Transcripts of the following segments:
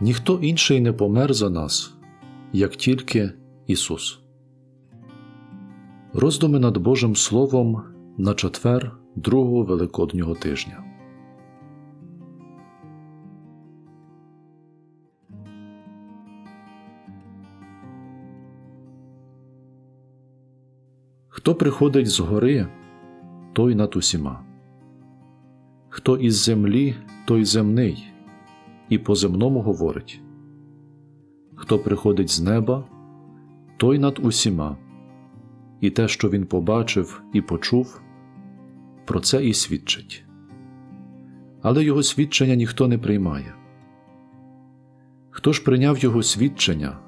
Ніхто інший не помер за нас, як тільки Ісус. Роздуми над Божим Словом на четвер другого Великоднього тижня. Хто приходить з гори, той над усіма. Хто із землі, той земний, і по земному говорить. Хто приходить з неба, той над усіма, і те, що він побачив і почув, про це і свідчить. Але його свідчення ніхто не приймає. Хто ж прийняв його свідчення,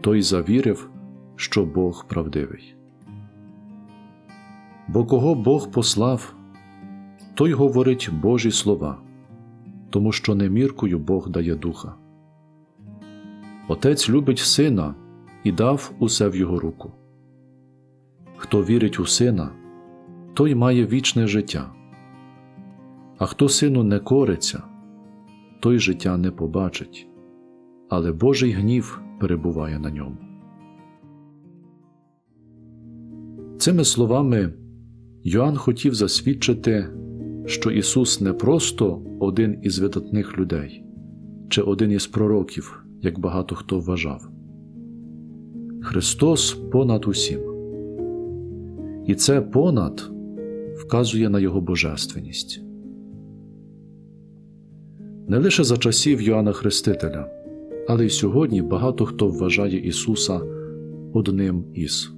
той завірив, що Бог правдивий. Бо кого Бог послав, той говорить Божі слова, тому що не міркою Бог дає духа. Отець любить сина і дав усе в його руку. Хто вірить у сина, той має вічне життя, а хто сину не кориться, той життя не побачить, але Божий гнів перебуває на ньому. Цими словами Йоанн хотів засвідчити, що Ісус не просто один із видатних людей чи один із пророків, як багато хто вважав. Христос понад усім. І це понад вказує на Його божественність. Не лише за часів Йоанна Хрестителя, але й сьогодні багато хто вважає Ісуса одним із.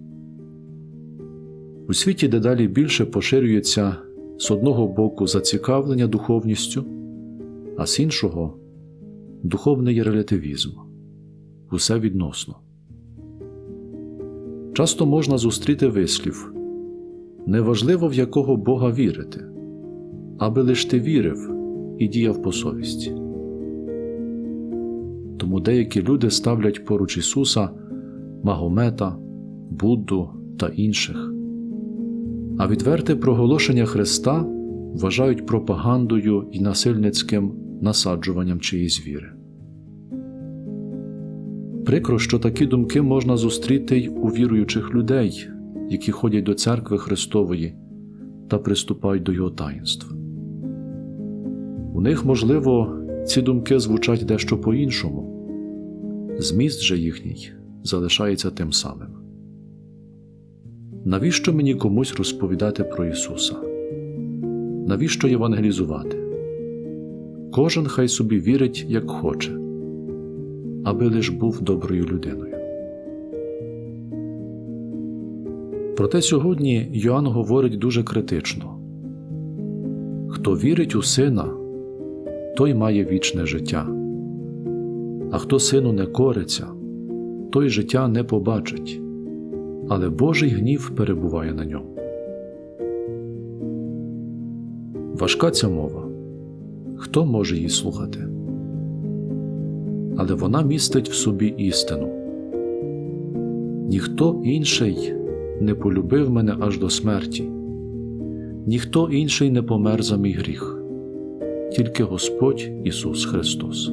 У світі дедалі більше поширюється з одного боку зацікавлення духовністю, а з іншого духовний релятивізм усе відносно. Часто можна зустріти вислів неважливо в якого Бога вірити, аби лиш ти вірив і діяв по совісті. Тому деякі люди ставлять поруч Ісуса Магомета, Будду та інших а відверте проголошення Христа вважають пропагандою і насильницьким насаджуванням чиїсь віри. Прикро, що такі думки можна зустріти й у віруючих людей, які ходять до церкви Христової та приступають до його таїнств. У них, можливо, ці думки звучать дещо по-іншому, зміст же їхній залишається тим самим. Навіщо мені комусь розповідати про Ісуса? Навіщо євангелізувати? Кожен хай собі вірить, як хоче, аби лиш був доброю людиною. Проте сьогодні Йоанн говорить дуже критично хто вірить у сина, той має вічне життя, а хто сину не кориться, той життя не побачить але Божий гнів перебуває на ньому. Важка ця мова. Хто може її слухати? Але вона містить в собі істину. Ніхто інший не полюбив мене аж до смерті, ніхто інший не помер за мій гріх, тільки Господь Ісус Христос.